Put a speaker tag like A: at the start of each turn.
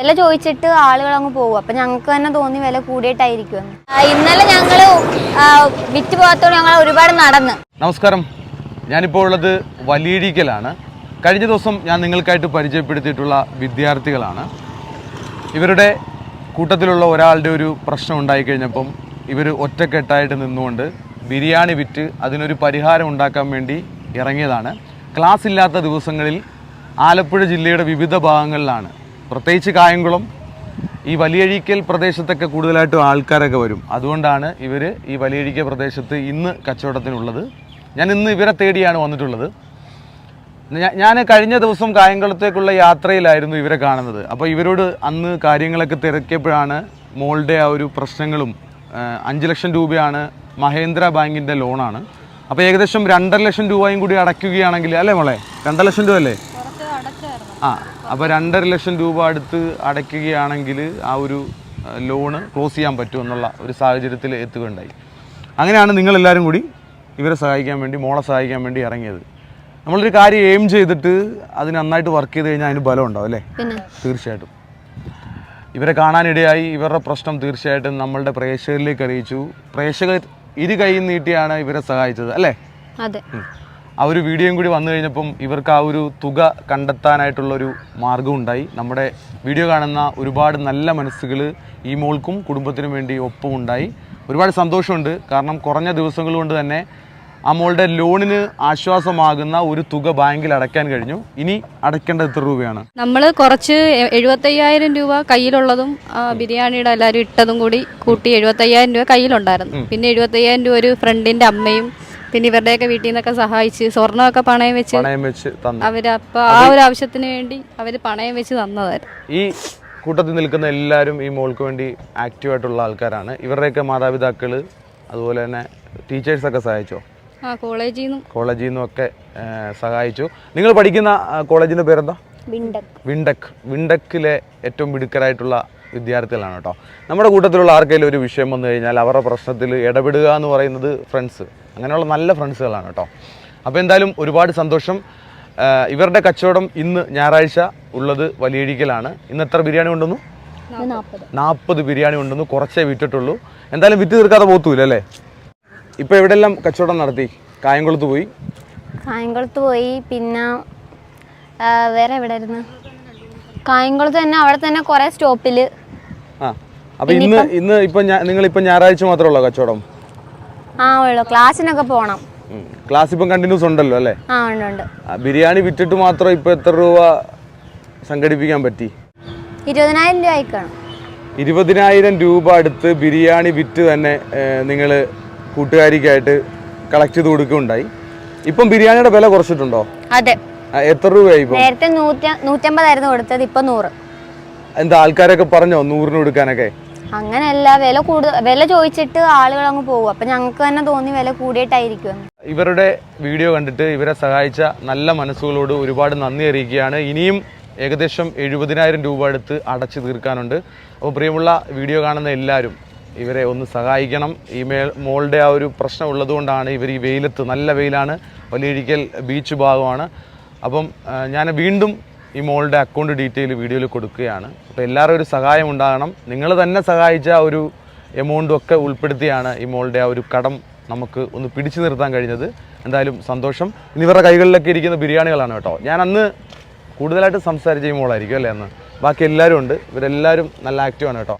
A: വില ചോദിച്ചിട്ട് ആളുകൾ അങ്ങ് പോകും. അപ്പൊ ഞങ്ങൾക്ക് തന്നെ തോന്നി വില കൂടിയിട്ടായിരിക്കും ഇന്നലെ ഞങ്ങൾ വിറ്റ് പോകാത്തോട് ഞങ്ങൾ ഒരുപാട് നടന്ന്.
B: നമസ്കാരം. ഞാനിപ്പോൾ ഉള്ളത് വലിയടിക്കലാണ് കഴിഞ്ഞ ദിവസം ഞാൻ നിങ്ങൾക്കായിട്ട് പരിചയപ്പെടുത്തിയിട്ടുള്ള വിദ്യാർത്ഥികളാണ്. ഇവരുടെ കൂട്ടത്തിലുള്ള ഒരാളുടെ ഒരു പ്രശ്നം ഉണ്ടായി ഉണ്ടായിക്കഴിഞ്ഞപ്പം ഇവർ ഒറ്റക്കെട്ടായിട്ട് നിന്നുകൊണ്ട് ബിരിയാണി വിറ്റ് അതിനൊരു പരിഹാരം ഉണ്ടാക്കാൻ വേണ്ടി ഇറങ്ങിയതാണ്. ക്ലാസ് ഇല്ലാത്ത ദിവസങ്ങളിൽ ആലപ്പുഴ ജില്ലയുടെ വിവിധ ഭാഗങ്ങളിലാണ് പ്രത്യേകിച്ച് കായംകുളം ഈ വലിയഴിക്കൽ പ്രദേശത്തൊക്കെ കൂടുതലായിട്ടും ആൾക്കാരൊക്കെ വരും. അതുകൊണ്ടാണ് ഇവർ ഈ വലിയഴിക്കൽ പ്രദേശത്ത് ഇന്ന് കച്ചവടത്തിനുള്ളത്. ഞാൻ ഇന്ന് ഇവരെ തേടിയാണ് വന്നിട്ടുള്ളത്. ഞാൻ കഴിഞ്ഞ ദിവസം കായംകുളത്തേക്കുള്ള യാത്രയിലായിരുന്നു ഇവരെ കാണുന്നത്. അപ്പോൾ ഇവരോട് അന്ന് കാര്യങ്ങളൊക്കെ തിരക്കിയപ്പോഴാണ് മോളുടെ ആ ഒരു പ്രശ്നങ്ങളും അഞ്ച് ലക്ഷം രൂപയാണ് മഹേന്ദ്ര ബാങ്കിന്റെ ലോണാണ്. അപ്പോൾ ഏകദേശം രണ്ടര ലക്ഷം രൂപയും കൂടി അടയ്ക്കുകയാണെങ്കിൽ അല്ലേ മോളെ? രണ്ടര ലക്ഷം രൂപ അല്ലേ ആ അപ്പോൾ രണ്ടര ലക്ഷം രൂപ അടുത്ത് അടയ്ക്കുകയാണെങ്കിൽ ആ ഒരു ലോണ് ക്ലോസ് ചെയ്യാൻ പറ്റും എന്നുള്ള ഒരു സാഹചര്യത്തിൽ എത്തുകയുണ്ടായി. അങ്ങനെയാണ് നിങ്ങളെല്ലാവരും കൂടി ഇവരെ സഹായിക്കാൻ വേണ്ടി മോളെ സഹായിക്കാൻ വേണ്ടി ഇറങ്ങിയത്. നമ്മളൊരു കാര്യം എയിം ചെയ്തിട്ട് അതിന് നന്നായിട്ട് വർക്ക് ചെയ്ത് കഴിഞ്ഞാൽ അതിന് ബലം ഉണ്ടാവും അല്ലേ? തീർച്ചയായിട്ടും. ഇവരെ കാണാനിടയായി ഇവരുടെ പ്രശ്നം തീർച്ചയായിട്ടും നമ്മളുടെ പ്രേക്ഷകരിലേക്ക് അറിയിച്ചു. പ്രേക്ഷകർ ഇരു കൈ നീട്ടിയാണ് ഇവരെ സഹായിച്ചത് അല്ലേ?
A: അതെ.
B: ആ ഒരു വീഡിയോയും കൂടി വന്നു കഴിഞ്ഞപ്പം ഇവർക്ക് ആ ഒരു തുക കണ്ടെത്താനായിട്ടുള്ളൊരു മാർഗം ഉണ്ടായി നമ്മുടെ വീഡിയോ കാണുന്ന ഒരുപാട് നല്ല മനസ്സുകൾ ഈ മോൾക്കും കുടുംബത്തിനും വേണ്ടി ഒപ്പമുണ്ടായി. ഒരുപാട് സന്തോഷമുണ്ട്. കാരണം കുറഞ്ഞ ദിവസങ്ങൾ കൊണ്ട് തന്നെ ആ മോളുടെ ലോണിന് ആശ്വാസമാകുന്ന ഒരു തുക ബാങ്കിൽ അടയ്ക്കാൻ കഴിഞ്ഞു. ഇനി അടയ്ക്കേണ്ടത് എത്ര രൂപയാണ്?
C: നമ്മൾ കുറച്ച് എഴുപത്തയ്യായിരം രൂപ കയ്യിലുള്ളതും ബിരിയാണിയുടെ എല്ലാവരും ഇട്ടതും കൂടി കൂട്ടി എഴുപത്തയ്യായിരം രൂപ കയ്യിലുണ്ടായിരുന്നു. പിന്നെ എഴുപത്തയ്യായിരം രൂപ ഒരു ഫ്രണ്ടിന്റെ അമ്മയും പിന്നെ ഇവരുടെയൊക്കെ വീട്ടിൽ നിന്നൊക്കെ സഹായിച്ച് സ്വർണമൊക്കെ പണയം വെച്ച്
B: പണയം വെച്ച് തന്നു.
C: അവർ അപ്പൊ ആ ഒരു ആവശ്യത്തിന് വേണ്ടി അവർ പണയം വെച്ച് തന്നതായിരുന്നു.
B: ഈ കൂട്ടത്തിൽ നിൽക്കുന്ന എല്ലാവരും ഈ മോൾക്ക് വേണ്ടി ആക്റ്റീവായിട്ടുള്ള ആൾക്കാരാണ്. ഇവരുടെയൊക്കെ മാതാപിതാക്കൾ അതുപോലെ തന്നെ ടീച്ചേഴ്സ് ഒക്കെ സഹായിച്ചോ?
C: ആ കോളേജിൽ നിന്നും
B: കോളേജിൽ സഹായിച്ചു. നിങ്ങൾ പഠിക്കുന്ന കോളേജിന്റെ കോളേജിന്റെ പേരെന്താ?
A: വിണ്ടക്.
B: വിണ്ടക്. വിണ്ടക്കിലെ ഏറ്റവും മിടുക്കരായിട്ടുള്ള വിദ്യാർത്ഥികളാണ് കേട്ടോ. നമ്മുടെ കൂട്ടത്തിലുള്ള ആർക്കെങ്കിലും ഒരു വിഷയം വന്നു കഴിഞ്ഞാൽ അവരുടെ പ്രശ്നത്തിൽ ഇടപെടുക എന്ന് പറയുന്നത് ഫ്രണ്ട്സ് അങ്ങനെയുള്ള നല്ല ഫ്രണ്ട്സുകളാണ് കേട്ടോ. അപ്പോൾ എന്തായാലും ഒരുപാട് സന്തോഷം. ഇവരുടെ കച്ചവടം ഇന്ന് ഞായറാഴ്ച ഉള്ളത് വലിയഴിക്കലാണ് ഇന്ന് എത്ര ബിരിയാണി കൊണ്ടുവന്നു?
A: നാൽപ്പത്
B: ബിരിയാണി കൊണ്ടുവന്നു. കുറച്ചേ വിറ്റിട്ടുള്ളൂ. എന്തായാലും വിറ്റ് തീർക്കാതെ പോത്തൂല അല്ലേ? ഇപ്പോൾ എവിടെയെല്ലാം കച്ചവടം നടത്തി? കായംകുളത്ത് പോയി?
A: കായംകുളത്ത് പോയി. പിന്നെ വേറെ എവിടെ കായംകുളത്ത് തന്നെ അവിടെ തന്നെ കുറെ സ്റ്റോപ്പിൽ
B: ആ. അപ്പോൾ ഇന്ന് ഇന്ന് ഇപ്പൊ നിങ്ങൾ ഇപ്പൊ ഞായറാഴ്ച മാത്രമേ ഉള്ളോ കച്ചവടം?
A: ആ ഉള്ളു. ക്ലാസ്സിനൊക്കെ പോണം.
B: ക്ലാസ് ഇപ്പം കണ്ടിന്യൂസ് ഉണ്ടല്ലോ അല്ലേ?
A: ആ ഉണ്ട് ഉണ്ട്.
B: ബിരിയാണി വിറ്റിട്ട് മാത്രം ഇപ്പൊ എത്ര രൂപ സംഘടിപ്പിക്കാൻ പറ്റി?
A: ഇരുപതിനായിരം രൂപ അയക്കണം
B: ഇരുപതിനായിരം രൂപ അടുത്ത് ബിരിയാണി വിറ്റ് തന്നെ നിങ്ങൾ കൂട്ടുകാരിക്കായിട്ട് കളക്ട് ചെയ്ത് കൊടുക്കുകയുണ്ടായി. ഇപ്പം ബിരിയാണിയുടെ വില കുറച്ചിട്ടുണ്ടോ?
A: അതെ.
B: എത്ര രൂപയായി
A: നേരത്തെ നൂറ്റ നൂറ്റമ്പതായിരുന്നു കൊടുത്തത് ഇപ്പൊ നൂറ്.
B: എന്താ ആൾക്കാരൊക്കെ പറഞ്ഞോ നൂറിന് കൊടുക്കാനൊക്കെ?
A: അങ്ങനെയല്ല വില കൂടുതൽ വില ചോദിച്ചിട്ട് ആളുകൾ അങ്ങ് പോകും. അപ്പൊ ഞങ്ങൾക്ക് തന്നെ തോന്നി വില കൂടിയിട്ടായിരിക്കും
B: ഇവരുടെ വീഡിയോ കണ്ടിട്ട് ഇവരെ സഹായിച്ച നല്ല മനസ്സുകളോട് ഒരുപാട് നന്ദി അറിയിക്കുകയാണ്. ഇനിയും ഏകദേശം എഴുപതിനായിരം രൂപ അടുത്ത് അടച്ചു തീർക്കാനുണ്ട്. അപ്പോൾ പ്രിയമുള്ള വീഡിയോ കാണുന്ന എല്ലാവരും ഇവരെ ഒന്ന് സഹായിക്കണം. ഈ മേ മോളുടെ ആ ഒരു പ്രശ്നം ഉള്ളതുകൊണ്ടാണ് ഇവർ ഈ വെയിലത്ത് നല്ല വെയിലാണ്. വലിയൊരിക്കൽ ബീച്ച് ഭാഗമാണ്. അപ്പം ഞാൻ വീണ്ടും ഈ മോളുടെ അക്കൗണ്ട് ഡീറ്റെയിൽ വീഡിയോയിൽ കൊടുക്കുകയാണ്. അപ്പോൾ എല്ലാവരും ഒരു സഹായം ഉണ്ടാകണം. നിങ്ങൾ തന്നെ സഹായിച്ച ഒരു എമൗണ്ടും ഒക്കെ ഉൾപ്പെടുത്തിയാണ് ഈ മോളുടെ ആ ഒരു കടം നമുക്ക് ഒന്ന് പിടിച്ചു നിർത്താൻ കഴിഞ്ഞത്. എന്തായാലും സന്തോഷം. ഇനി ഇവരുടെ കൈകളിലൊക്കെ ഇരിക്കുന്ന ബിരിയാണികളാണ് കേട്ടോ. ഞാൻ അന്ന് കൂടുതലായിട്ട് സംസാരിച്ച ഈ മോളായിരിക്കും അല്ലേ അന്ന്? ബാക്കി എല്ലാവരും ഉണ്ട്. ഇവരെല്ലാവരും നല്ല ആക്റ്റീവാണ് കേട്ടോ.